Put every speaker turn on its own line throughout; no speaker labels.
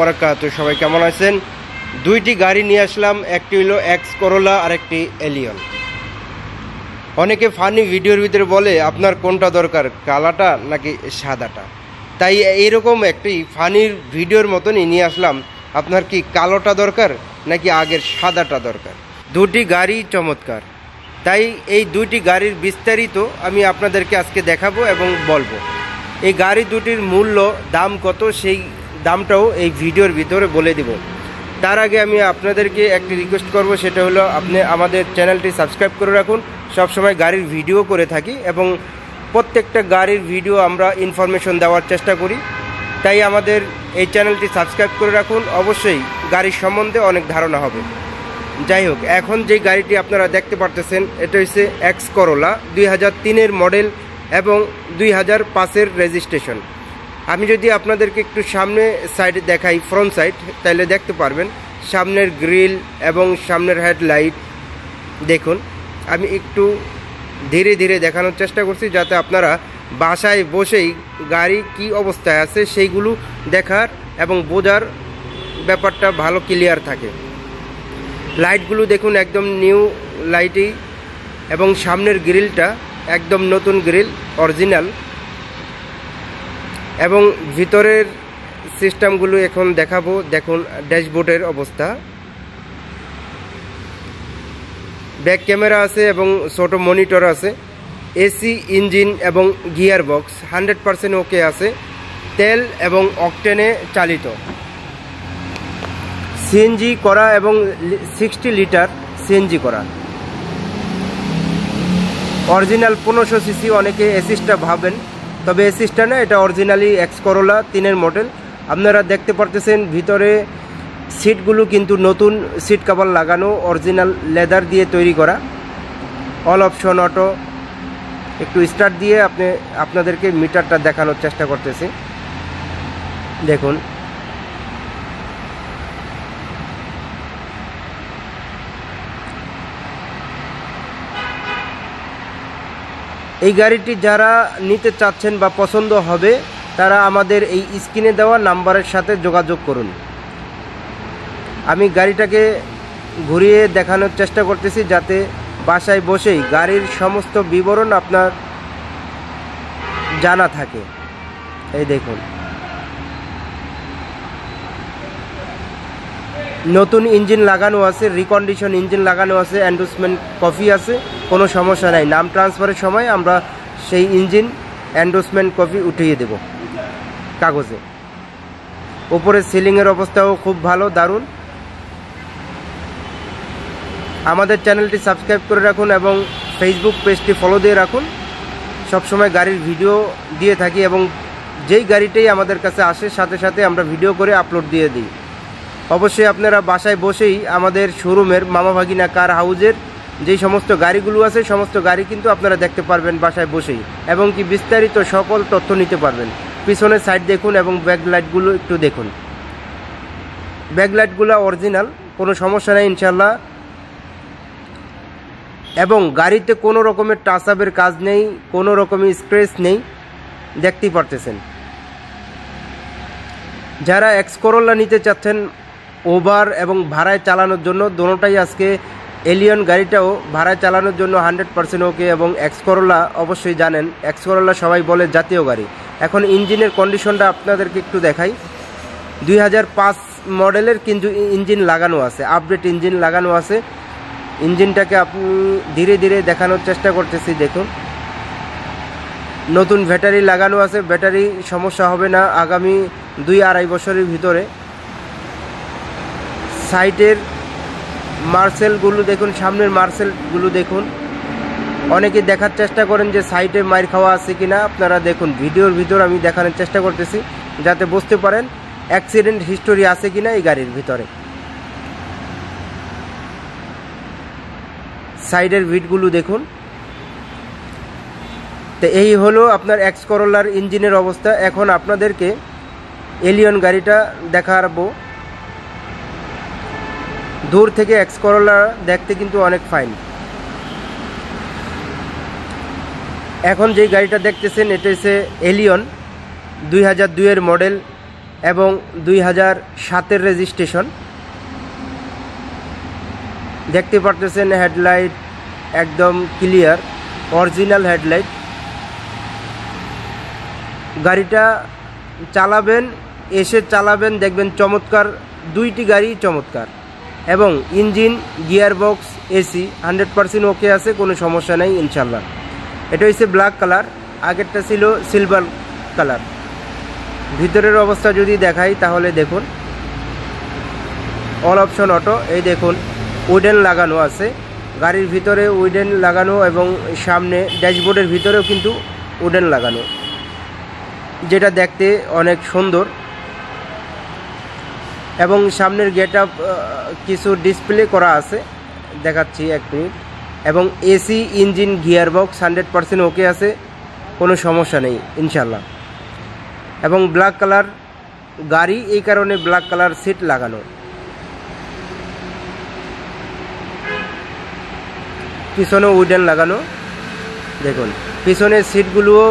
বরাকাত সবাই কেমন আছেন? দুইটি গাড়ি নিয়ে আসলাম, একটি হলো এক্স করোলা আর একটি এলিয়ন অনেকে ফানি ভিডিওর ভিতরে বলে, আপনার কোনটা দরকার, কালাটা নাকি সাদাটা? তাই এইরকম একটি ফানির ভিডিওর মতনই নিয়ে আসলাম, আপনার কি কালোটা দরকার, নাকি আগের সাদাটা দরকার? দুটি গাড়ি চমৎকার। তাই এই দুইটি গাড়ির বিস্তারিত আমি আপনাদেরকে আজকে দেখাবো এবং বলব। এই গাড়ি দুটির মূল্য, দাম কত, সেই দামটাও এই ভিডিওর ভিতরে বলে দিব। তার আগে আমি আপনাদেরকে একটি রিকোয়েস্ট করব, সেটা হলো আপনি আমাদের চ্যানেলটি সাবস্ক্রাইব করে রাখুন। সবসময় গাড়ির ভিডিও করে থাকি এবং প্রত্যেকটা গাড়ির ভিডিও আমরা ইনফরমেশন দেওয়ার চেষ্টা করি। তাই আমাদের এই চ্যানেলটি সাবস্ক্রাইব করে রাখুন। অবশ্যই গাড়ির সম্বন্ধে অনেক ধারণা হবে। যাই হোক, এখন যে গাড়িটি আপনারা দেখতে পারতেছেন, এটা হচ্ছে এক্স করোলা দুই হাজার তিনের মডেল এবং দুই হাজার পাঁচের রেজিস্ট্রেশন আমি যদি আপনাদেরকে একটু সামনে সাইডে দেখাই ফ্রন্ট সাইড তাহলে দেখতে পারবেন, সামনের গ্রিল এবং সামনের হেডলাইট দেখুন, আমি একটু ধীরে ধীরে দেখানোর চেষ্টা করছি যাতে আপনারা বাসায় বসেই গাড়ি কি অবস্থায় আছে সেইগুলো দেখার এবং বোঝার ব্যাপারটা ভালো ক্লিয়ার থাকে। লাইটগুলো দেখুন, একদম নিউ লাইটই এবং সামনের গ্রিলটা একদম নতুন গ্রিল অরিজিনাল এবং ভিতরের সিস্টেমগুলো এখন দেখাবো। দেখুন, ড্যাশবোর্ডের অবস্থা। ব্যাক ক্যামেরা আছে এবং ছোট মনিটর আছে। এসি, ইঞ্জিন এবং gear box hundred percent okay আছে। তেল এবং অকটেনে চালিত। সিএনজি করা এবং সিক্সটি লিটার সিএনজি করা। অরিজিনাল পনেরোশো সিসি অনেকে এসিসটা ভাবেন। তবে এ এসিসটা না এটা অরিজিনালি এক্স করোলা তিনের মডেল আপনারা দেখতে পারতেছেন ভিতরে সিটগুলো কিন্তু নতুন সিট কাভার লাগানো অরিজিনাল লেদার দিয়ে তৈরি করা। অল অপশন অটো একটু স্টার্ট দিয়ে আপনি, আপনাদেরকে মিটারটা দেখানোর চেষ্টা করতেছি। দেখুন। এই গাড়িটি যারা নিতে চাচ্ছেন বা পছন্দ হবে, তারা আমাদের এই স্ক্রিনে দেওয়া নাম্বারের সাথে যোগাযোগ করুন। আমি গাড়িটাকে ঘুরিয়ে দেখানোর চেষ্টা করতেছি যাতে বাসায় বসেই গাড়ির সমস্ত বিবরণ আপনার জানা থাকে। এই দেখুন। নতুন ইঞ্জিন লাগানো আছে রিকন্ডিশন ইঞ্জিন লাগানো আছে অ্যান্ডোসমেন্ট কফি আছে। কোনো সমস্যা নাই। নাম ট্রান্সফারের সময় আমরা সেই ইঞ্জিন অ্যান্ডোসমেন্ট কপি উঠিয়ে দেব কাগজে। উপরে সিলিংয়ের অবস্থাও খুব ভালো, দারুণ। আমাদের চ্যানেলটি সাবস্ক্রাইব করে রাখুন এবং ফেসবুক পেজটি ফলো দিয়ে রাখুন। সবসময় গাড়ির ভিডিও দিয়ে থাকি এবং যেই গাড়িটাই আমাদের কাছে আসে, সাথে সাথে আমরা ভিডিও করে আপলোড দিয়ে দিই। অবশ্যই আপনারা বাসায় বসেই আমাদের শোরুমের মামা ভাগিনা কার হাউজের যেই সমস্ত গাড়িগুলো আছে, সমস্ত গাড়ি কিন্তু আপনারা দেখতে পারবেন বাসায় বসেই। এবং কি বিস্তারিত সকল তথ্য নিতে পারবেন। পিছনের সাইড দেখুন এবং ব্যাক লাইটগুলো একটু দেখুন। ব্যাক লাইটগুলো অরিজিনাল কোনো সমস্যা নেই ইনশাল্লাহ এবং গাড়িতে কোনো রকমের টাচ আপের কাজ নেই, কোনো রকমের স্ক্রেচ নেই। দেখতেই পারতেছেন। যারা এক্স করোলা নিতে চাচ্ছেন ওভার এবং ভাড়ায় চালানোর জন্য দোনোটাই আজকে এলিয়ন গাড়িটাও ভাড়ায় চালানোর জন্য হান্ড্রেড পার্সেন্ট ওকে এবং এক্স করোলা অবশ্যই জানেন। এক্সকরোলা সবাই বলে জাতীয় গাড়ি। এখন ইঞ্জিনের কন্ডিশনটা আপনাদেরকে একটু দেখাই। দুই হাজার পাঁচ মডেলের কিন্তু ইঞ্জিন লাগানো আছে, আপডেট ইঞ্জিন লাগানো আছে। ইঞ্জিনটাকে আপনি ধীরে ধীরে দেখানোর চেষ্টা করতেছি, দেখুন। নতুন ব্যাটারি লাগানো আছে, ব্যাটারি সমস্যা হবে না আগামী দুই আড়াই বছরের ভিতরে। সাইটের মার্সেলগুলো দেখুন, সামনের মার্সেলগুলো দেখুন। অনেকে দেখার চেষ্টা করেন যে সাইটে মাইর খাওয়া আছে কিনা। আপনারা দেখুন, ভিডিওর ভিতর আমি দেখানোর চেষ্টা করতেছি, যাতে বুঝতে পারেন অ্যাক্সিডেন্ট হিস্টোরি আছে কিনা এই গাড়ির ভিতরে। সাইডের ভিটগুলো দেখুন। তো এই হলো আপনার এক্স করোলার ইঞ্জিনের অবস্থা। এখন আপনাদেরকে এলিয়ন গাড়িটা দেখাবো। দূর থেকে এক্স করোলা দেখতে কিন্তু অনেক ফাইন এখন যেই গাড়িটা দেখতেছেন, এটা হচ্ছে এলিয়ন দুই হাজার দুইয়ের মডেল এবং দুই হাজার সাতের রেজিস্ট্রেশন দেখতে পারতেছেন হেডলাইট একদম ক্লিয়ার অরিজিনাল হেডলাইট গাড়িটা চালাবেন, এসে চালাবেন, দেখবেন চমৎকার, দুইটি গাড়ি চমৎকার। এবং engine gear box AC, hundred percent okay আছে, কোনো সমস্যা নেই, ইনশাল্লাহ। এটা হচ্ছে ব্ল্যাক কালার, আগেরটা ছিল সিলভার কালার। ভিতরের অবস্থা যদি দেখাই, তাহলে দেখুন। অল অপশন অটো, এই দেখুন, উডেন লাগানো আছে। গাড়ির ভিতরে উইডেন লাগানো এবং সামনে ড্যাশবোর্ডের ভিতরেও কিন্তু উডেন লাগানো। যেটা দেখতে অনেক সুন্দর। এবং সামনের গেট আপ কিছু ডিসপ্লে করা আছে। দেখাচ্ছি এক মিনিট এবং AC engine gear box hundred percent okay আছে, কোনো সমস্যা নেই ইনশাল্লাহ এবং ব্ল্যাক কালার গাড়ি, এই কারণে ব্ল্যাক কালার সিট লাগানো। পিছনে উডেন লাগানো। দেখুন, পিছনের সিটগুলোও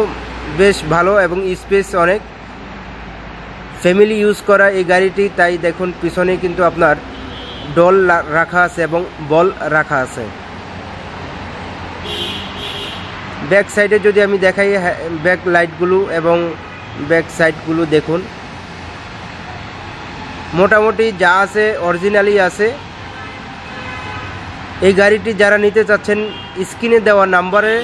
বেশ ভালো এবং স্পেস অনেক। ফ্যামিলি ইউজ করা এই গাড়িটি তাই দেখুন পিছনে কিন্তু আপনার ডল রাখা আছে এবং বল রাখা আছে। ব্যাক সাইডে যদি আমি দেখাই হ্যাঁ, ব্যাক লাইটগুলো এবং ব্যাক সাইডগুলো দেখুন। মোটামুটি যা আছে অরিজিনালি আছে। এই গাড়িটি যারা নিতে চাচ্ছেন স্ক্রিনে দেওয়া নাম্বারে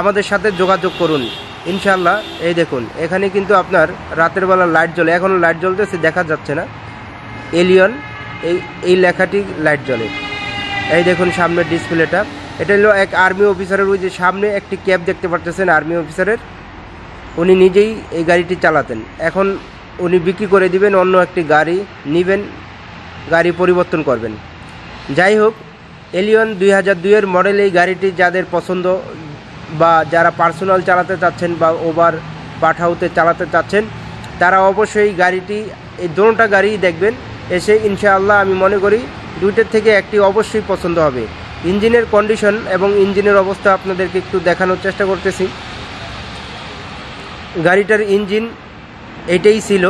আমাদের সাথে যোগাযোগ করুন। ইনশাল্লাহ এই দেখুন, এখানে কিন্তু আপনার রাতের বেলা লাইট জ্বলে এখনও লাইট জ্বলতেছে, দেখা যাচ্ছে না। এলিয়ন এই এই লেখাটি লাইট জ্বলে। এই দেখুন সামনের ডিসপ্লেটা এটা হলো এক আর্মি অফিসারের ওই যে সামনে একটি ক্যাব দেখতে পারতেছেন আর্মি অফিসারের উনি নিজেই এই গাড়িটি চালাতেন। এখন উনি বিক্রি করে দিবেন, অন্য একটি গাড়ি নিবেন, গাড়ি পরিবর্তন করবেন। যাই হোক এলিয়ন দুই হাজার দুইয়ের মডেল এই গাড়িটি যাদের পছন্দ বা যারা পার্সোনাল চালাতে চাচ্ছেন বা ওভার পাঠাউতে চালাতে চাচ্ছেন, তারা অবশ্যই গাড়িটি, এই দুটোটা গাড়িই দেখবেন। এসে ইনশাআল্লাহ আমি মনে করি দুইটার থেকে একটি অবশ্যই পছন্দ হবে। ইঞ্জিনের কন্ডিশন এবং ইঞ্জিনের অবস্থা আপনাদেরকে একটু দেখানোর চেষ্টা করতেছি। গাড়িটার ইঞ্জিন এটাই ছিল।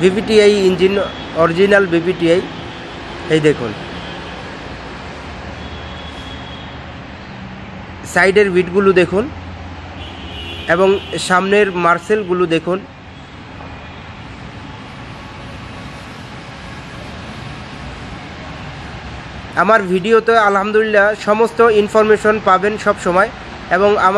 বিপিটিআই ইঞ্জিন, অরিজিনাল বিপিটিআই এই দেখুন। সাইডের বিটগুলো দেখুন এবং সামনের মার্সেলগুলো দেখুন। আমার ভিডিওতে আলহামদুলিল্লাহ সমস্ত ইনফরমেশন পাবেন সব সময় এবং আমার